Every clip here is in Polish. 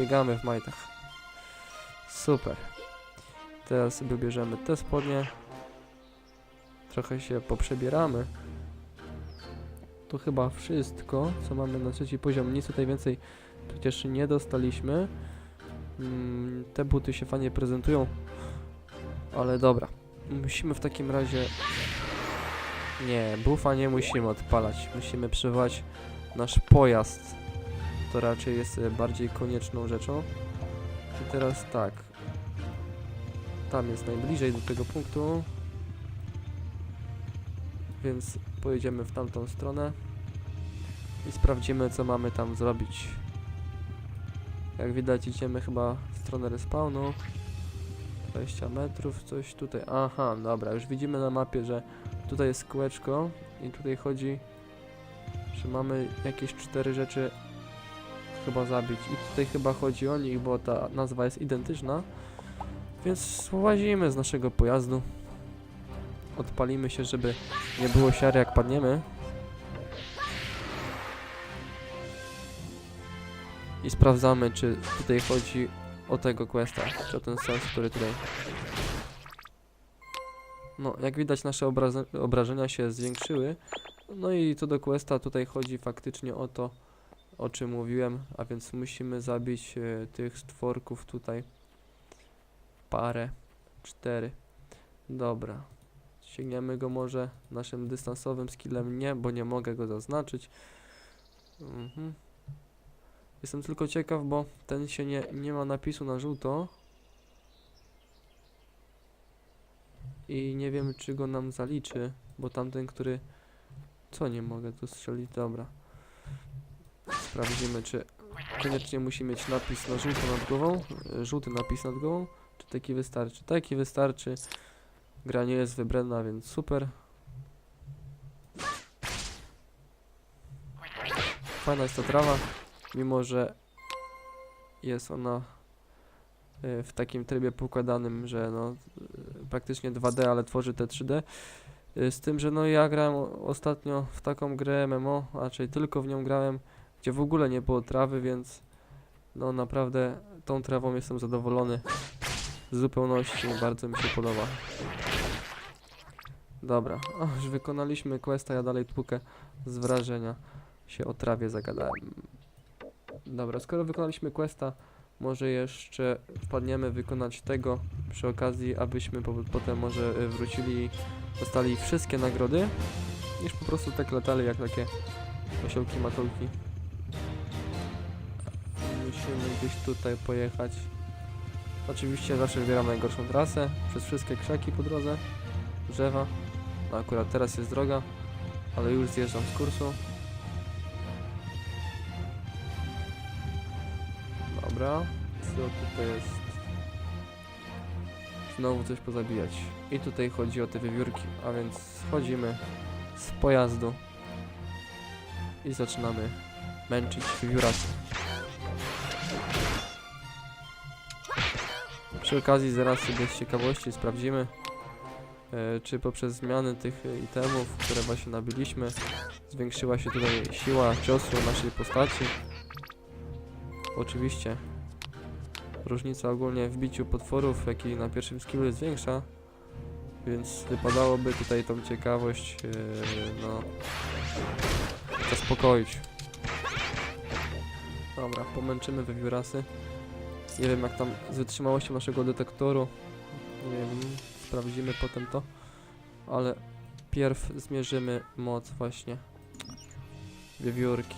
biegamy w majtach. Super. Teraz sobie bierzemy te spodnie. Trochę się poprzebieramy. To chyba wszystko, co mamy na trzeci poziom. Nic tutaj więcej przecież nie dostaliśmy. Mm, te buty się fajnie prezentują. Ale dobra. Musimy w takim razie... Nie, bufa nie musimy odpalać. Musimy przywołać nasz pojazd. To raczej jest e, bardziej konieczną rzeczą. I teraz tak. Tam jest najbliżej do tego punktu. Więc pojedziemy w tamtą stronę. I sprawdzimy co mamy tam zrobić. Jak widać idziemy chyba w stronę respawnu. 20 metrów, coś tutaj. Aha, dobra, już widzimy na mapie, że tutaj jest kółeczko i tutaj chodzi, że mamy jakieś cztery rzeczy chyba zabić. I tutaj chyba chodzi o nich, bo ta nazwa jest identyczna. Więc łazimy z naszego pojazdu. Odpalimy się, żeby nie było siary jak padniemy. I sprawdzamy, czy tutaj chodzi o tego questa, czy o ten sens, który tutaj... No, jak widać nasze obrażenia się zwiększyły. No i co do questa, tutaj chodzi faktycznie o to, o czym mówiłem, a więc musimy zabić e, tych stworków tutaj. Parę. Cztery. Dobra. Sięgniemy go może naszym dystansowym skillem? Nie, bo nie mogę go zaznaczyć. Mhm. Jestem tylko ciekaw, bo ten się nie, nie ma napisu na żółto. I nie wiem, czy go nam zaliczy, bo tamten, który... Co nie mogę tu strzelić? Dobra. Sprawdzimy, czy koniecznie musi mieć napis na żółto nad głową, e, żółty napis nad głową, czy taki wystarczy? Taki wystarczy. Gra nie jest wybrana, więc super. Fajna jest ta trawa, mimo że jest ona e, w takim trybie poukładanym, że no e, praktycznie 2D, ale tworzy te 3D. E, Z tym, że no ja grałem ostatnio w taką grę MMO, raczej tylko w nią grałem, gdzie w ogóle nie było trawy, więc no naprawdę tą trawą jestem zadowolony w zupełności, bardzo mi się podoba. Dobra, o, już wykonaliśmy questa, ja dalej tłukę z wrażenia się o trawie zagadałem. Dobra, skoro wykonaliśmy questa, może jeszcze wpadniemy wykonać tego przy okazji, abyśmy po, potem może wrócili i dostali wszystkie nagrody, niż po prostu tak latali jak takie osiołki matolki. Musimy gdzieś tutaj pojechać. Oczywiście zawsze wybieram najgorszą trasę, przez wszystkie krzaki po drodze, drzewa. No akurat teraz jest droga, ale już zjeżdżam z kursu. Dobra, co tutaj jest? Znowu coś pozabijać. I tutaj chodzi o te wiewiórki, a więc schodzimy z pojazdu i zaczynamy męczyć wiewiórasy. Przy okazji zaraz sobie z ciekawości sprawdzimy, e, czy poprzez zmiany tych itemów, które właśnie nabiliśmy, zwiększyła się tutaj siła ciosu naszej postaci. Oczywiście różnica ogólnie w biciu potworów, jak i na pierwszym skillu jest większa, więc wypadałoby tutaj tą ciekawość e, no zaspokoić. Dobra, pomęczymy wiewiórasy. Nie wiem jak tam z wytrzymałością naszego detektoru. Nie wiem, sprawdzimy potem to. Ale pierw zmierzymy moc właśnie wiewiórki.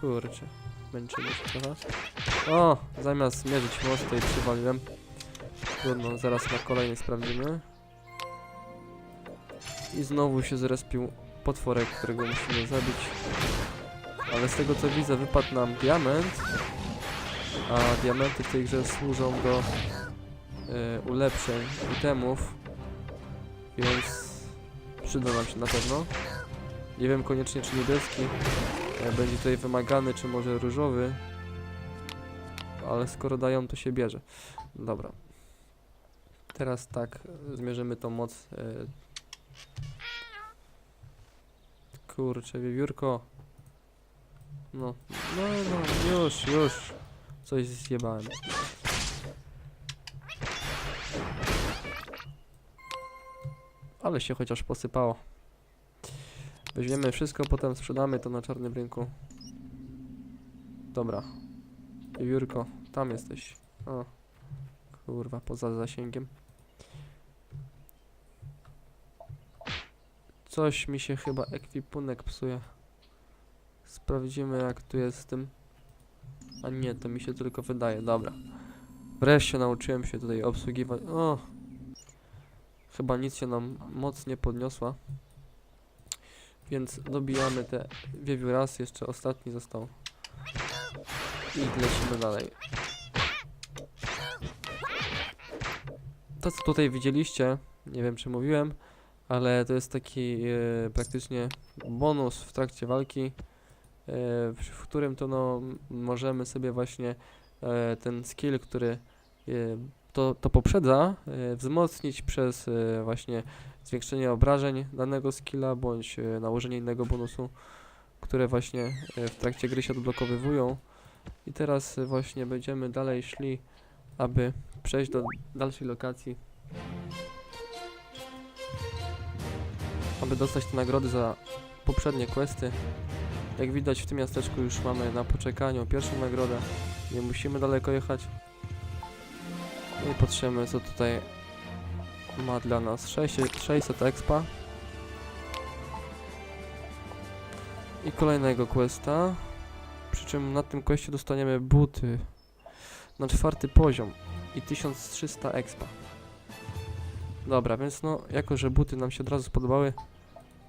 Kurczę, męczymy się trochę. O, zamiast zmierzyć moc tutaj przywaliłem. Trudno, zaraz na kolejny sprawdzimy. I znowu się zrespił potworek, którego musimy zabić. Ale z tego co widzę wypadł nam diament. A diamenty w tej grze służą do e, ulepszeń itemów. Więc przyda nam się na pewno. Nie wiem koniecznie czy niebieski e, będzie tutaj wymagany, czy może różowy. Ale skoro dają to się bierze. Dobra. Teraz tak, zmierzymy tą moc. E, kurczę, wiewiórko. No, no, no, już, już. Coś zjebałem. Ale się chociaż posypało. Weźmiemy wszystko, potem sprzedamy to na czarnym rynku. Dobra. Jurko, tam jesteś. O. Kurwa, poza zasięgiem. Coś mi się chyba ekwipunek psuje. Sprawdzimy jak tu jest z tym. A nie, to mi się tylko wydaje. Dobra. Wreszcie nauczyłem się tutaj obsługiwać. O! Chyba nic się nam moc nie podniosła. Więc dobijamy te wiewiór raz. Jeszcze ostatni został. I lecimy dalej. To co tutaj widzieliście, nie wiem czy mówiłem, ale to jest taki e, praktycznie bonus w trakcie walki, w, którym to no, możemy sobie właśnie e, ten skill, który e, to, to poprzedza, e, wzmocnić przez właśnie zwiększenie obrażeń danego skilla, bądź nałożenie innego bonusu, które właśnie w trakcie gry się odblokowywują. I teraz właśnie będziemy dalej szli, aby przejść do dalszej lokacji. Aby dostać te nagrody za poprzednie questy. Jak widać w tym miasteczku już mamy na poczekaniu pierwszą nagrodę. Nie musimy daleko jechać. I patrzymy co tutaj ma dla nas 600 600 expa. I kolejnego questa. Przy czym na tym questie dostaniemy buty na czwarty poziom i 1300 expa. Dobra, więc no, jako że buty nam się od razu spodobały,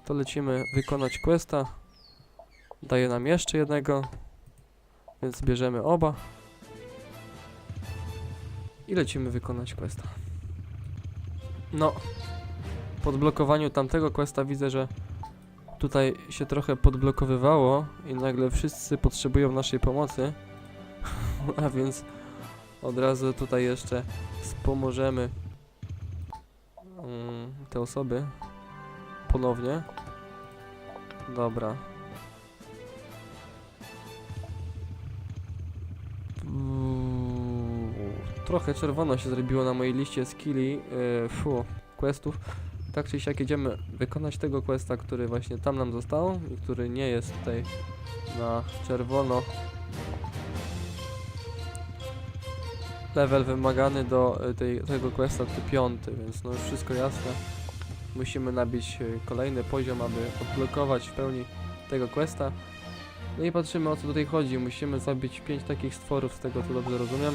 to lecimy wykonać questa. Daje nam jeszcze jednego, więc bierzemy oba. I lecimy wykonać questa. No, po odblokowaniu tamtego questa widzę, że tutaj się trochę podblokowywało i nagle wszyscy potrzebują naszej pomocy. A więc od razu tutaj jeszcze wspomożemy mm, te osoby ponownie. Dobra. Trochę czerwono się zrobiło na mojej liście skilli, yy, fu, questów. Tak czy siak jedziemy wykonać tego questa, który właśnie tam nam został i który nie jest tutaj na czerwono level wymagany do y, tej, tego questa to piąty, więc no już wszystko jasne. Musimy nabić y, kolejny poziom, aby odblokować w pełni tego questa. No i patrzymy o co tutaj chodzi. Musimy zabić 5 takich stworów, z tego co dobrze rozumiem.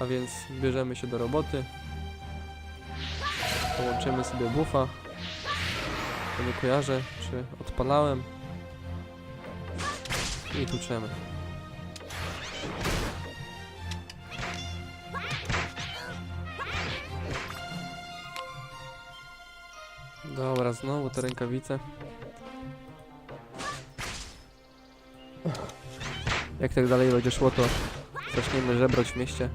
A więc bierzemy się do roboty. Połączymy sobie buffa. To nie kojarzę, czy odpalałem. I tuczemy. Dobra, znowu te rękawice. Jak tak dalej będzie szło, to zaczniemy żebrać w mieście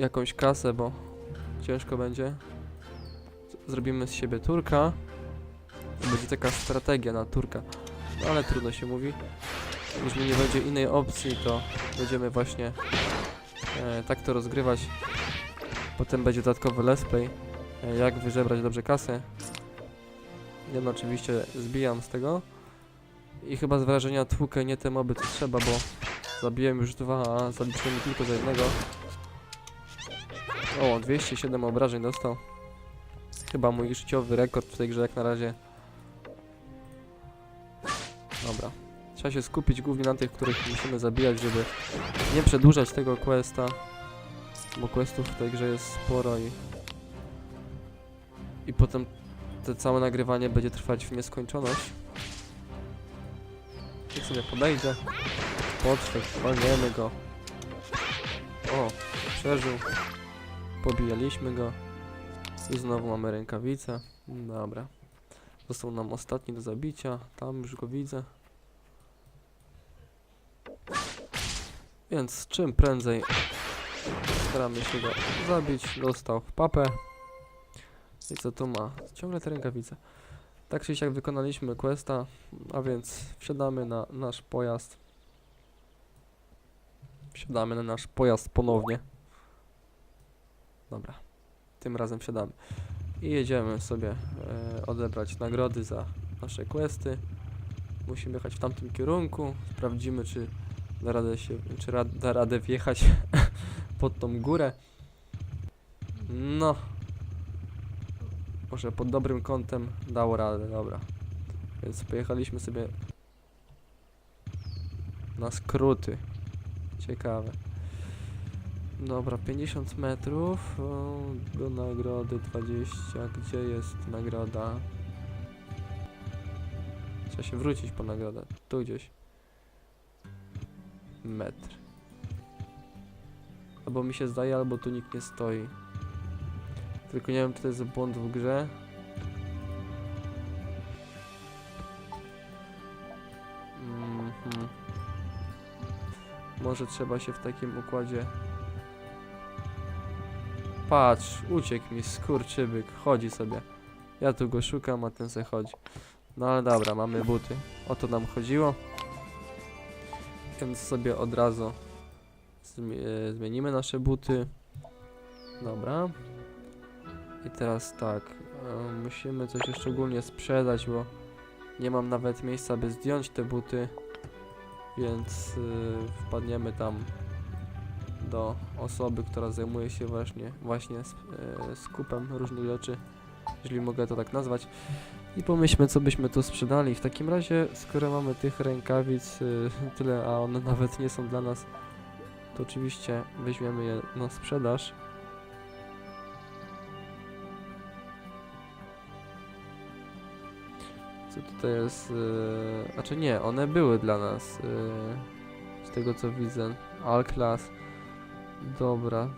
jakąś kasę, bo ciężko będzie. Zrobimy z siebie Turka. Będzie taka strategia na Turka. No ale trudno się mówi. Jeśli nie będzie innej opcji, to będziemy właśnie e, tak to rozgrywać. Potem będzie dodatkowy let's play. E, jak wyżebrać dobrze kasę. Ja oczywiście zbijam z tego. I chyba z wrażenia tłukę nie te moby co trzeba, bo zabiłem już dwa, a zaliczyłem tylko za jednego. O, 207 obrażeń dostał. Chyba mój życiowy rekord w tej grze jak na razie. Dobra. Trzeba się skupić głównie na tych, których musimy zabijać, żeby nie przedłużać tego questa. Bo questów w tej grze jest sporo i... I potem te całe nagrywanie będzie trwać w nieskończoność. Niech sobie podejdzie. Podszedł, walniemy go. O, przeżył. Pobijaliśmy go. I znowu mamy rękawice. Dobra. Został nam ostatni do zabicia. Tam już go widzę. Więc czym prędzej staramy się go zabić. Dostał w papę. I co tu ma? Ciągle te rękawice. Tak czy siak wykonaliśmy questa, a więc wsiadamy na nasz pojazd. Wsiadamy na nasz pojazd ponownie. Dobra, tym razem wsiadamy. I jedziemy sobie e, odebrać nagrody za nasze questy. Musimy jechać w tamtym kierunku. Sprawdzimy, czy da radę, się, czy ra, da radę wjechać pod tą górę. No. Może pod dobrym kątem dało radę, dobra. Więc pojechaliśmy sobie na skróty. Ciekawe. Dobra, 50 metrów do nagrody 20. Gdzie jest nagroda? Trzeba się wrócić po nagrodę. Tu gdzieś. Metr. Albo mi się zdaje, albo tu nikt nie stoi. Tylko nie wiem, czy to jest błąd w grze. Mhm. Może trzeba się w takim układzie... Patrz, uciekł mi skurczybyk, chodzi sobie. Ja tu go szukam, a ten se chodzi. No ale dobra, mamy buty. O to nam chodziło. Więc sobie od razu e, zmienimy nasze buty. Dobra. I teraz tak, e, musimy coś szczególnie sprzedać, bo nie mam nawet miejsca, by zdjąć te buty, więc y, wpadniemy tam do osoby, która zajmuje się właśnie, właśnie e, skupem różnych rzeczy, jeżeli mogę to tak nazwać. I pomyślmy, co byśmy tu sprzedali. W takim razie, skoro mamy tych rękawic y, tyle, a one nawet nie są dla nas, to oczywiście weźmiemy je na sprzedaż. Co tutaj jest? Yy, znaczy nie, one były dla nas. Z tego co widzę. Alclas. Dobra.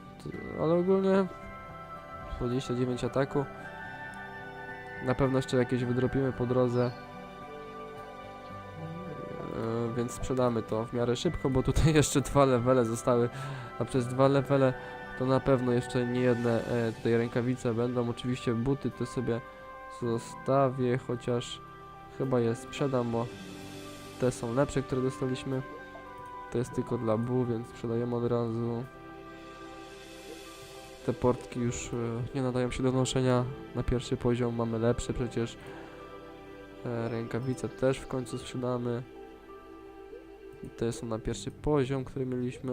Ale ogólnie 29 ataku. Na pewno jeszcze jakieś wydropimy po drodze. Yy, więc sprzedamy to w miarę szybko, bo tutaj jeszcze dwa levele zostały. A przez dwa levele to na pewno jeszcze nie jedne e, tutaj rękawice będą. Oczywiście buty to sobie zostawię, chociaż chyba je sprzedam, bo te są lepsze, które dostaliśmy. To jest tylko dla Bu, więc sprzedajemy od razu. Te portki już e, nie nadają się do noszenia na pierwszy poziom, mamy lepsze przecież. E, rękawice też w końcu sprzedamy. Te są na pierwszy poziom, który mieliśmy.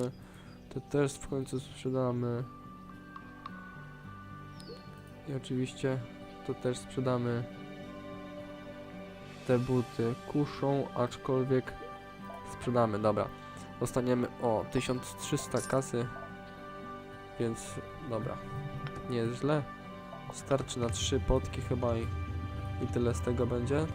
Te też w końcu sprzedamy. I oczywiście to też sprzedamy. Te buty kuszą, aczkolwiek sprzedamy, dobra. Dostaniemy o 1300 kasy, więc dobra, nie jest źle. Starczy na trzy potki chyba i, i tyle z tego będzie.